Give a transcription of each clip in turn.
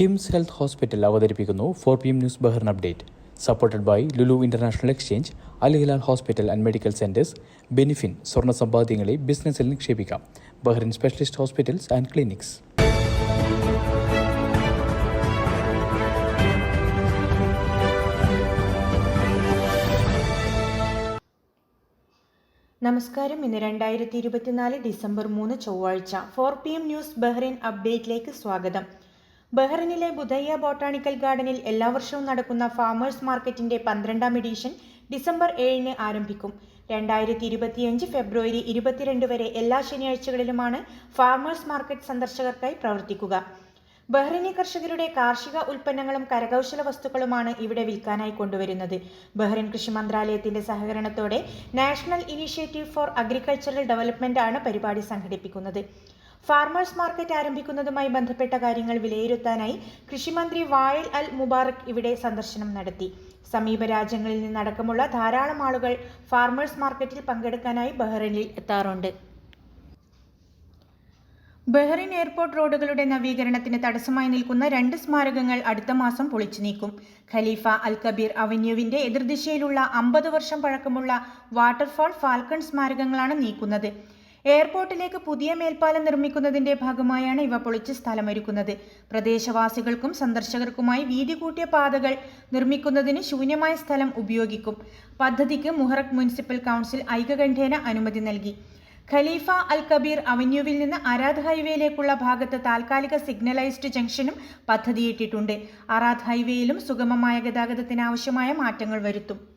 KIMS health hospital അവതരിപ്പിക്കുന്നു four P M news Bahrain update. Supported by Lulu international exchange Al Hilal hospital and medical centres ബെനിഫിൻ സ്വർണ സമ്പാദ്യങ്ങളെ ബിസിനസ്സിൽ നിക്ഷേപിക്കാം. Bahrain specialist hospitals and clinics. നമസ്കാരം. ഇന്ന് രണ്ടായിരത്തി ഇരുപത്തിനാല് ഡിസംബർ മൂന്ന് ചൊവ്വാഴ്ച. Four P M news Bahrain അപ്ഡേറ്റിലേക്ക് സ്വാഗതം. ബഹ്റിനിലെ ബുധയ്യ ബോട്ടാണിക്കൽ ഗാർഡനിൽ എല്ലാ വർഷവും നടക്കുന്ന ഫാമേഴ്സ് മാർക്കറ്റിന്റെ പന്ത്രണ്ടാം എഡിഷൻ ഡിസംബർ ഏഴിന് ആരംഭിക്കും. രണ്ടായിരത്തി ഇരുപത്തിയഞ്ച് ഫെബ്രുവരി ഇരുപത്തിരണ്ട് വരെ എല്ലാ ശനിയാഴ്ചകളിലുമാണ് ഫാമേഴ്സ് മാർക്കറ്റ് സന്ദർശകർക്കായി പ്രവർത്തിക്കുക. ബഹ്റിനി കർഷകരുടെ കാർഷിക ഉൽപ്പന്നങ്ങളും കരകൗശല വസ്തുക്കളുമാണ് ഇവിടെ വിൽക്കാനായി കൊണ്ടുവരുന്നത്. ബഹ്റിൻ കൃഷി മന്ത്രാലയത്തിന്റെ സഹകരണത്തോടെ national initiative for agricultural development ആണ് പരിപാടി സംഘടിപ്പിക്കുന്നത്. ഫാർമേഴ്സ് മാർക്കറ്റ് ആരംഭിക്കുന്നതുമായി ബന്ധപ്പെട്ട കാര്യങ്ങൾ വിലയിരുത്താനായി കൃഷിമന്ത്രി വായൽ അൽ മുബാറക് ഇവിടെ സന്ദർശനം നടത്തി. സമീപ രാജ്യങ്ങളിൽ നിന്നടക്കമുള്ള ധാരാളം ആളുകൾ ഫാർമേഴ്സ് മാർക്കറ്റിൽ പങ്കെടുക്കാനായി ബഹ്റിനിൽ എത്താറുണ്ട്. ബഹ്റിൻ എയർപോർട്ട് റോഡുകളുടെ നവീകരണത്തിന് തടസ്സമായി നിൽക്കുന്ന രണ്ട് സ്മാരകങ്ങൾ അടുത്ത മാസം പൊളിച്ചു നീക്കും. ഖലീഫ അൽ കബീർ അവന്യൂവിന്റെ എതിർദിശയിലുള്ള അമ്പത് വർഷം പഴക്കമുള്ള വാട്ടർഫാൾ ഫാൽക്കൺ സ്മാരകങ്ങളാണ് നീക്കുന്നത്. എയർപോർട്ടിലേക്ക് പുതിയ മേൽപ്പാലം നിർമ്മിക്കുന്നതിന്റെ ഭാഗമായാണ് ഇവ പൊളിച്ച് സ്ഥലമൊരുക്കുന്നത്. പ്രദേശവാസികൾക്കും സന്ദർശകർക്കുമായി വീതി കൂട്ടിയ പാതകൾ നിർമ്മിക്കുന്നതിന് ശൂന്യമായ സ്ഥലം ഉപയോഗിക്കും. പദ്ധതിക്ക് മുഹറക് മുനിസിപ്പൽ കൗൺസിൽ ഐകകണ്ഠേന അനുമതി നൽകി. ഖലീഫ അൽ കബീർ അവന്യൂവിൽ നിന്ന് അറാദ് ഹൈവേയിലേക്കുള്ള ഭാഗത്ത് താൽക്കാലിക സിഗ്നലൈസ്ഡ് ജംഗ്ഷനും പദ്ധതിയിട്ടിട്ടുണ്ട്. അറാദ് ഹൈവേയിലും സുഗമമായ ഗതാഗതത്തിനാവശ്യമായ മാറ്റങ്ങൾ വരുത്തും.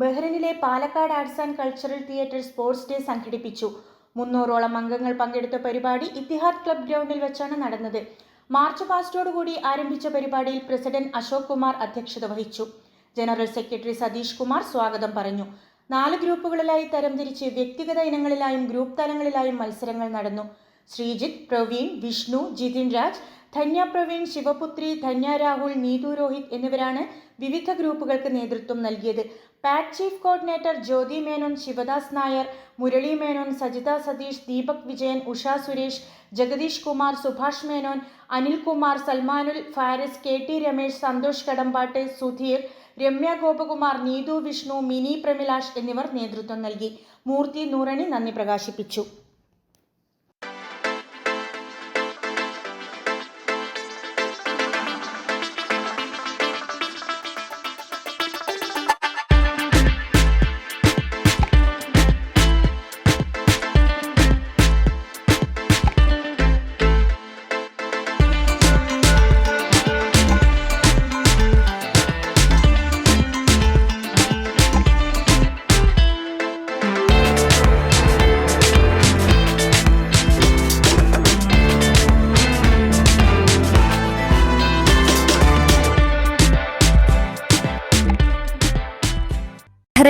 ബഹ്റിനിലെ Palakkad arts and cultural theatre sports day സംഘടിപ്പിച്ചു. മുന്നൂറോളം അംഗങ്ങൾ പങ്കെടുത്ത പരിപാടി ഇത്തിഹാദ് ക്ലബ് ഗ്രൗണ്ടിൽ വെച്ചാണ് നടന്നത്. മാർച്ച് പാസ്റ്റോടുകൂടി ആരംഭിച്ച പരിപാടിയിൽ പ്രസിഡന്റ് അശോക് കുമാർ അധ്യക്ഷത വഹിച്ചു. ജനറൽ സെക്രട്ടറി സതീഷ് കുമാർ സ്വാഗതം പറഞ്ഞു. നാല് ഗ്രൂപ്പുകളിലായി തരംതിരിച്ച് വ്യക്തിഗത ഇനങ്ങളിലായും ഗ്രൂപ്പ് തലങ്ങളിലായും മത്സരങ്ങൾ നടന്നു. ശ്രീജിത്ത് പ്രവീൺ വിഷ്ണു ജിതിൻ രാജ് ധന്യ പ്രവീൺ ശിവപുത്രി ധന്യ രാഹുൽ നീതു രോഹിത് എന്നിവരാണ് വിവിധ ഗ്രൂപ്പുകൾക്ക് നേതൃത്വം നൽകിയത്. PAT chief coordinator Jyothi Menon Shivadas Nair Murali Menon Sajitha Satheesh Deepak Vijayan Usha Suresh Jagadeesh Kumar Subhash Menon Anilkumar Salmanul Faris K T Ramesh Santhosh Kadambattu Sudheer Ramya Gopakumar Neethu Vishnu Mini Pramilash എന്നിവർ നേതൃത്വം നൽകി. മൂർത്തി നൂറണി നന്ദി പ്രകാശിപ്പിച്ചു.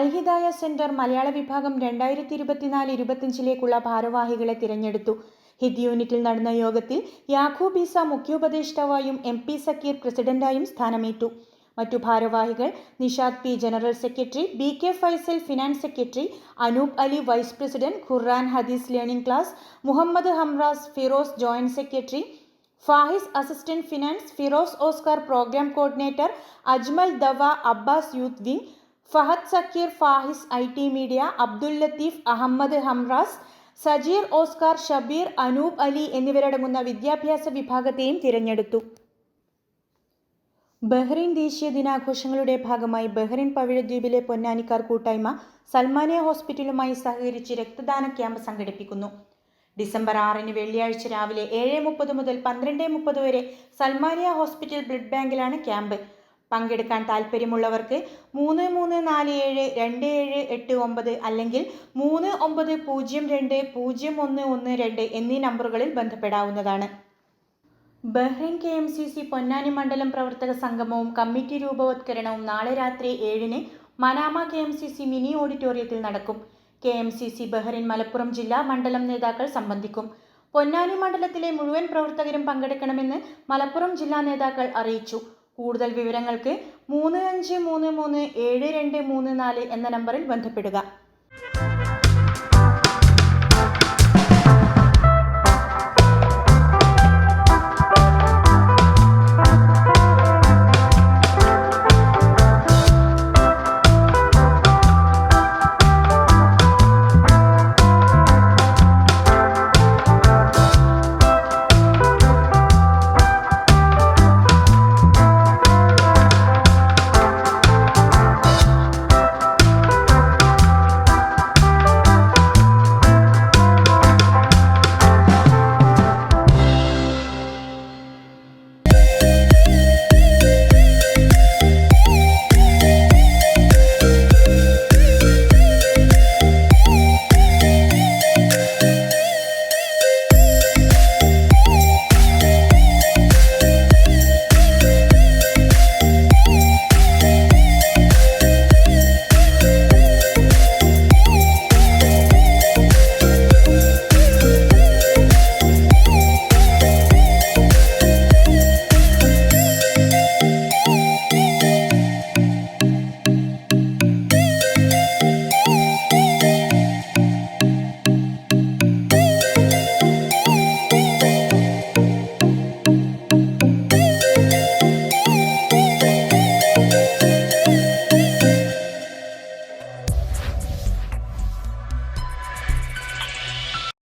അൽഹിദായ centre മലയാള വിഭാഗം രണ്ടായിരത്തി ഇരുപത്തിനാല് ഇരുപത്തിയഞ്ചിലേക്കുള്ള ഭാരവാഹികളെ തിരഞ്ഞെടുത്തു. ഹിദ് യൂണിറ്റിൽ നടന്ന യോഗത്തിൽ യാഖൂബ് ബീസ മുഖ്യോപദേഷ്ടാവായും എം പി സക്കീർ പ്രസിഡന്റായും സ്ഥാനമേറ്റു. മറ്റു ഭാരവാഹികൾ Nishad P general secretary B K Faisal finance secretary Anoop Ali vice president ഖുർആൻ ഹദീസ് learning class Muhammad Hamraz Firoz joint secretary Fahis assistant finance Firoz Oscar programme coordinator Ajmal Dawa Abbas youth wing Fahad Zakir Fahis I T media Abdul Latheef Ahmed Hamraz Sajeer Oscar Shabeer Anoop Ali എന്നിവരടങ്ങുന്ന വിദ്യാഭ്യാസ വിഭാഗത്തെയും തിരഞ്ഞെടുത്തു. Bahrain ദേശീയ ദിനാഘോഷങ്ങളുടെ ഭാഗമായി Bahrain പവിഴദ്വീപിലെ പൊന്നാനിക്കാർ കൂട്ടായ്മ സൽമാനിയ ഹോസ്പിറ്റലുമായി സഹകരിച്ച് രക്തദാന camp സംഘടിപ്പിക്കുന്നു. December ആറിന് വെള്ളിയാഴ്ച രാവിലെ ഏഴ് മുപ്പത് മുതൽ പന്ത്രണ്ട് മുപ്പത് വരെ സൽമാനിയ ഹോസ്പിറ്റൽ ബ്ലഡ് ബാങ്കിലാണ് ക്യാമ്പ്. പങ്കെടുക്കാൻ താൽപ്പര്യമുള്ളവർക്ക് മൂന്ന് മൂന്ന് നാല് ഏഴ് രണ്ട് ഏഴ് എട്ട് ഒമ്പത് അല്ലെങ്കിൽ മൂന്ന് ഒമ്പത് പൂജ്യം രണ്ട് പൂജ്യം ഒന്ന് ഒന്ന് രണ്ട് എന്നീ നമ്പറുകളിൽ ബന്ധപ്പെടാവുന്നതാണ്. Bahrain K M C C Ponnani മണ്ഡലം പ്രവർത്തക സംഗമവും കമ്മിറ്റി രൂപവത്കരണവും നാളെ രാത്രി ഏഴിന് Manama K M C C mini ഓഡിറ്റോറിയത്തിൽ നടക്കും. K M C C Bahrain Malappuram ജില്ലാ മണ്ഡലം നേതാക്കൾ സംബന്ധിക്കും. പൊന്നാനി മണ്ഡലത്തിലെ മുഴുവൻ പ്രവർത്തകരും പങ്കെടുക്കണമെന്ന് മലപ്പുറം ജില്ലാ നേതാക്കൾ അറിയിച്ചു. കൂടുതൽ വിവരങ്ങൾക്ക് മൂന്ന് അഞ്ച് മൂന്ന് മൂന്ന് ഏഴ് രണ്ട് മൂന്ന് നാല് എന്ന നമ്പറിൽ ബന്ധപ്പെടുക.